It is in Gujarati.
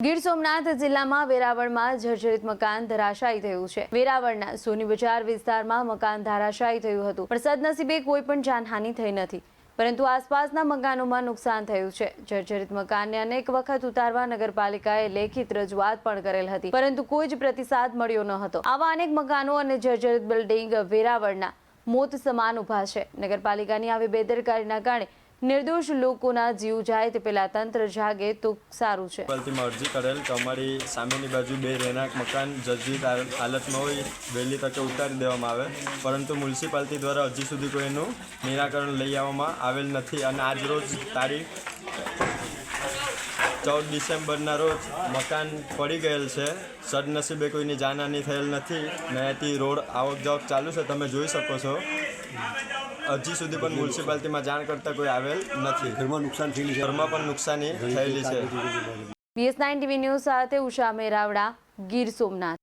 ગીર સોમનાથ જિલ્લામાં વેરાવળમાં જર્જરિત મકાન ધરાશાયી થયું છે. વેરાવળના સોની બજાર વિસ્તારમાં મકાન ધરાશાયી થયું હતું. પણ સદનસીબે કોઈ પણ જાનહાનિ થઈ નથી. પરંતુ આસપાસના મકાનોમાં નુકસાન થયું છે. જર્જરિત મકાનને અનેક વખત ઉતારવા નગરપાલિકાએ લેખિત રજૂઆત પણ કરેલ હતી. પરંતુ કોઈ જ પ્રતિસાદ મળ્યો ન હતો. આવા અનેક મકાનો અને જર્જરિત બિલ્ડિંગ વેરાવળના મોત સમાન ઊભા છે. નગરપાલિકાની આવી બેદરકારીના કારણે નિર્દોષ લોકોના જીવ જાય તે પેલા તંત્ર જાગે તો સારું છે. મ્યુનિસિપાલિટીમાં અરજી કરેલ કે અમારી સામેની બાજુ બે રહેણાંક મકાન જજવી હાલ- હાલતમાં હોય, વહેલી તકે ઉતારી દેવામાં આવે. પરંતુ મ્યુનિસિપાલિટી દ્વારા હજી સુધી કોઈનું નિરાકરણ લઈ આવવામાં આવેલ નથી અને આજ રોજ તારીખ ચૌદ ડિસેમ્બરના રોજ મકાન પડી ગયેલ છે. સદનસીબે કોઈની જાનહાની થયેલ નથી. ને અહીંથી રોડ આવક જાવક ચાલુ છે. તમે જોઈ શકો છો. હજી સુધી પણ મ્યુનિસિપાલિટીમાં જાણ કરતાં કોઈ આવેલ નથી. ઘરમાં નુકસાન થયેલી છે. ઘરમાં પણ નુકસાની થયેલી છે. બીએસ નાઇન ટીવી ન્યૂઝ સાથે ઉષા મેરાવડા ગીર સોમનાથ.